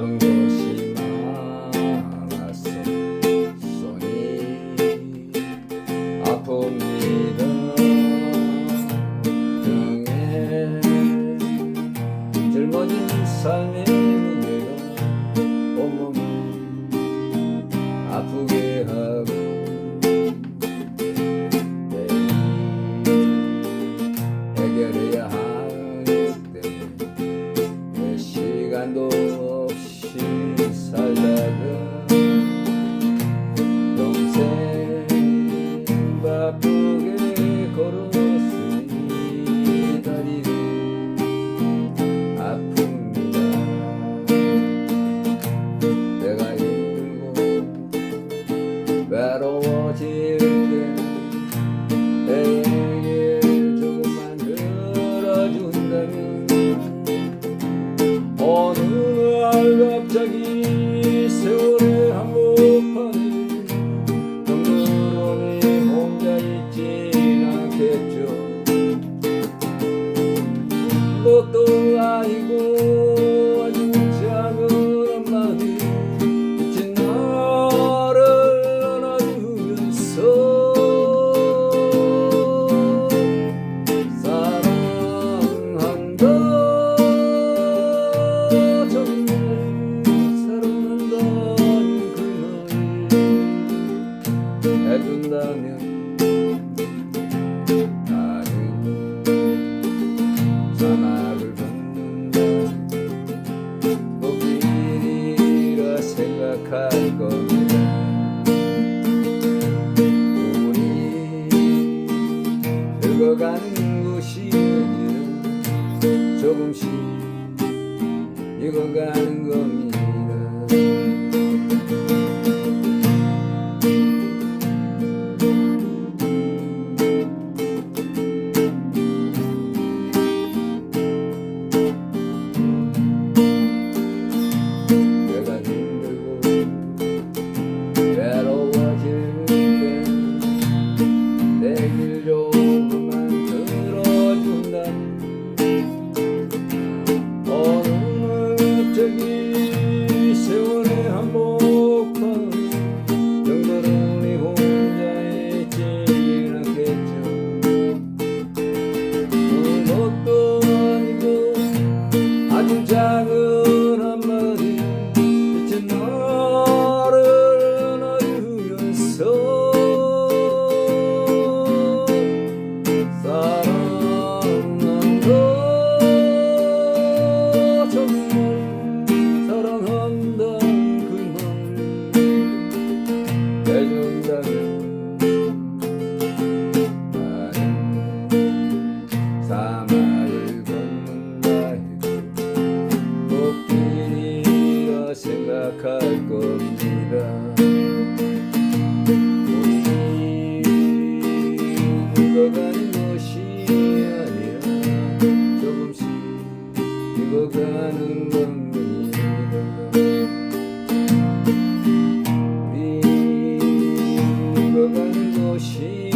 작은 것이 많았어 손이 아픕니다 등에 젊어진 삶의 무게가 온몸을 아프게 하고 내일 해결해야 하 질게 내게 조금만 들어준다면 어느 날 갑자기 조금씩 익어가는 겁니다. Música 죽어가는 겁니다 우리 죽어가는 것이